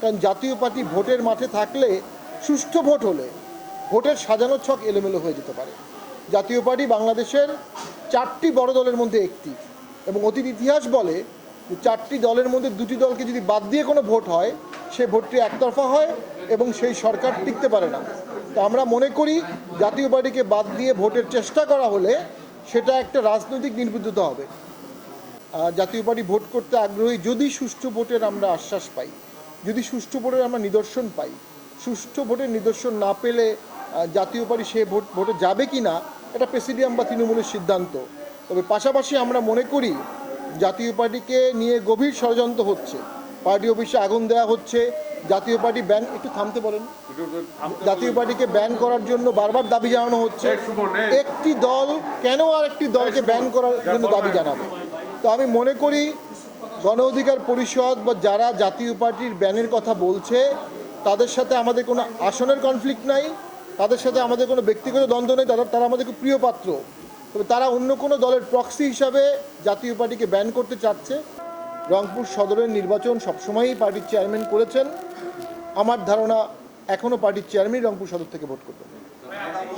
কারণ জাতীয় পার্টি ভোটের মাঠে থাকলে সুষ্ঠু ভোট হলে ভোটের সাজানো ছক এলোমেলো হয়ে যেতে পারে। জাতীয় পার্টি বাংলাদেশের চারটি বড় দলের মধ্যে একটি এবং অতীত ইতিহাস বলে যে চারটি দলের মধ্যে দুটি দলকে যদি বাদ দিয়ে কোনো ভোট হয়, সে ভোটটি একতরফা হয় এবং সেই সরকার টিকতে পারে না। তো আমরা মনে করি জাতীয় পার্টিকে বাদ দিয়ে ভোটের চেষ্টা করা হলে সেটা একটা রাজনৈতিক নির্বুদ্ধতা হবে। জাতীয় পার্টি ভোট করতে আগ্রহী যদি সুষ্ঠু ভোটের আমরা আশ্বাস পাই যদি সুষ্ঠু ভোটের আমরা নিদর্শন পাই সুষ্ঠু ভোটের নিদর্শন না পেলে জাতীয় পার্টি সে ভোট ভোটে যাবে কি না এটা প্রেসিডিয়াম বা তৃণমূলের সিদ্ধান্ত। তবে পাশাপাশি আমরা মনে করি জাতীয় পার্টিকে নিয়ে গভীর ষড়যন্ত্র হচ্ছে। পার্টি অফিসে আগুন দেওয়া হচ্ছে জাতীয় পার্টি ব্যান একটু থামতে বলেন। জাতীয় পার্টিকে ব্যান করার জন্য বারবার দাবি জানানো হচ্ছে। একটি দল কেন আর একটি দলকে ব্যান করার জন্য দাবি জানাবে? তো আমি মনে করি গণ অধিকার পরিষদ বা যারা জাতীয় পার্টির ব্যানের কথা বলছে, তাদের সাথে আমাদের কোনো আসনের কনফ্লিক্ট নাই, তাদের সাথে আমাদের কোনো ব্যক্তিগত দ্বন্দ্ব নেই, তারা তারা আমাদের খুব প্রিয় পাত্র। তবে তারা অন্য কোনো দলের প্রক্সি হিসাবে জাতীয় পার্টিকে ব্যান করতে চাচ্ছে। রংপুর সদরের নির্বাচন সবসময়ই পার্টির চেয়ারম্যান করেছেন। আমার ধারণা এখনও পার্টির চেয়ারম্যান রংপুর সদর থেকে ভোট করবেন।